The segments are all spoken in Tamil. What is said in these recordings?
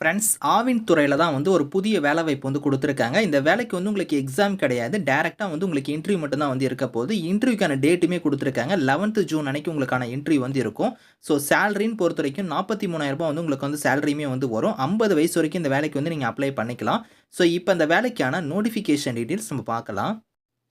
ஃப்ரெண்ட்ஸ் ஆவின் துறையில் தான் வந்து ஒரு புதிய வேலை வாய்ப்பு வந்து கொடுத்துருக்காங்க. இந்த வேலைக்கு வந்து உங்களுக்கு எக்ஸாம் கிடையாது. டேரெக்டாக வந்து உங்களுக்கு இன்டர்வியூ மட்டும் தான் வந்து இருக்க போகுது. இன்டர்வியூக்கான டேட்டுமே கொடுத்துருக்காங்க. லெவன்த்து ஜூன் அன்னைக்கு உங்களுக்கான இன்டர்வியூ வந்து இருக்கும். ஸோ சேலரின்னு பொறுத்த வரைக்கும் நாற்பத்தி மூணாயிரரூபா வந்து உங்களுக்கு வந்து சேலரியுமே வந்து வரும். ஐம்பது வயசு வரைக்கும் இந்த வேலைக்கு வந்து நீங்கள் அப்ளை பண்ணிக்கலாம். ஸோ இப்போ இந்த வேலைக்கான நோட்டிஃபிகேஷன் டீட்டெயில்ஸ் நம்ம பார்க்கலாம்.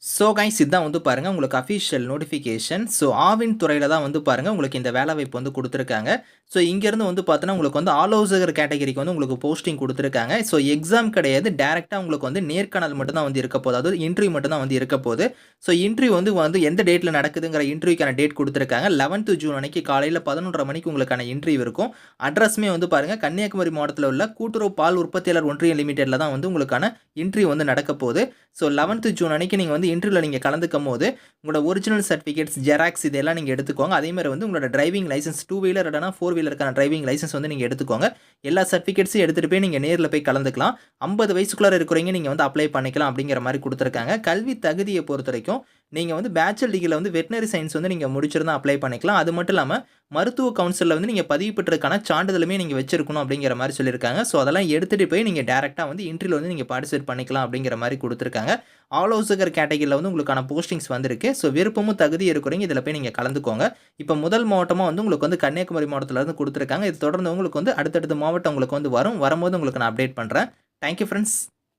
ஸோ கைஸ் இதான் வந்து பாருங்கள் உங்களுக்கு அஃபிஷியல் நோட்டிஃபிகேஷன் ஸோ ஆவின் துறையில் தான் வந்து பாருங்கள் உங்களுக்கு இந்த வேலை வாய்ப்பு வந்து கொடுத்துருக்காங்க. ஸோ இங்கேருந்து வந்து பார்த்தோன்னா உங்களுக்கு வந்து ஆலோசகர் கேட்டகரிக்கு வந்து உங்களுக்கு போஸ்டிங் கொடுத்துருக்காங்க. ஸோ எக்ஸாம் கிடையாது டேரெக்டாக உங்களுக்கு வந்து நேர்காணல் மட்டும் தான் வந்து இருக்க போகுது. அதாவது இன்டர்வியூ மட்டும் தான் வந்து இருக்க போகுது. ஸோ இன்டர்வியூ வந்து வந்து எந்த டேட்டில் நடக்குதுங்கிற இன்டர்வியூக்கான டேட் கொடுத்துருக்காங்க. லெவன்த்து ஜூன் அன்னைக்கு காலையில் பதினொன்றரை மணிக்கு உங்களுக்கான இன்டர்வியூ இருக்கும். அட்ரஸ்மே வந்து பாருங்கள் கன்னியாகுமரி மாவட்டத்தில் உள்ள கூட்டுறவு பால் உற்பத்தியாளர் ஒன்றியம் லிமிடெடில் தான் வந்து உங்களுக்கான இன்டர்வியூ வந்து நடக்க போகுது. ஸோ லெவன்த்து ஜூன் அன்னைக்கு நீங்கள் வந்து இன்டர்வியூவில் நீங்கள் கலந்துக்கும் போது உங்களோட ஒரிஜினல் சர்டிஃபிகேட்ஸ் ஜெராக்ஸ் இதெல்லாம் நீங்கள் எடுத்துக்கோங்க. அதே மாதிரி வந்து உங்களோட டிரைவிங் லைசன்ஸ் டூ வீலர் இல்லைனா ஃபோர் வீலருக்கான டிரைவிங் லைசன்ஸ் வந்து நீங்கள் எடுத்துக்கோங்க. எல்லா சர்டிஃபிகேட்ஸும் எடுத்துகிட்டு போய் நீங்கள் நேரில் போய் கலந்துக்கலாம். ஐம்பது வயசுக்குள்ளே இருக்கிறவங்க நீங்கள் வந்து அப்ளை பண்ணிக்கலாம் அப்படிங்கிற மாதிரி கொடுத்துருக்காங்க. கல்வி தகுதியை பொறுத்த வரைக்கும் நீங்கள் வந்து பேச்சுலர் டிகிரியில் வந்து வெட்டினரி சயின்ஸ் வந்து நீங்கள் முடிச்சிருந்தா அப்ளை பண்ணிக்கலாம். அது மட்டும் இல்லாமல் மருத்துவ கவுன்சிலில் வந்து நீங்கள் பதிவு பெற்றதுக்கான சான்றிதழுமே நீங்கள் வச்சிருக்கணும் அப்படிங்கிற மாதிரி சொல்லியிருக்காங்க. ஸோ அதெல்லாம் எடுத்துகிட்டு போய் நீங்கள் டேரெக்டாக வந்து இன்ட்ரியில் வந்து நீங்கள் பார்ட்டிசிபேட் பண்ணிக்கலாம் அப்படிங்கிற மாதிரி கொடுத்துருக்காங்க. ஆலோசகர் கேட்டகரியில் வந்து உங்களுக்கான போஸ்டிங்ஸ் வந்திருக்கு. ஸோ விருப்பமும் தகுதி இருக்கிறீங்க இதில் போய் நீங்கள் கலந்துக்கோங்க. இப்போ முதல் மாவட்டமாக வந்து உங்களுக்கு வந்து கன்னியாகுமரி மாவட்டத்தில் இருந்து கொடுத்துருக்காங்க. இது தொடர்ந்து உங்களுக்கு வந்து அடுத்தடுத்த மாவட்டம் உங்களுக்கு வந்து வரும். வரும்போது உங்களுக்கு நான் அப்டேட் பண்ணுறேன் தேங்க்யூ ஃப்ரெண்ட்ஸ்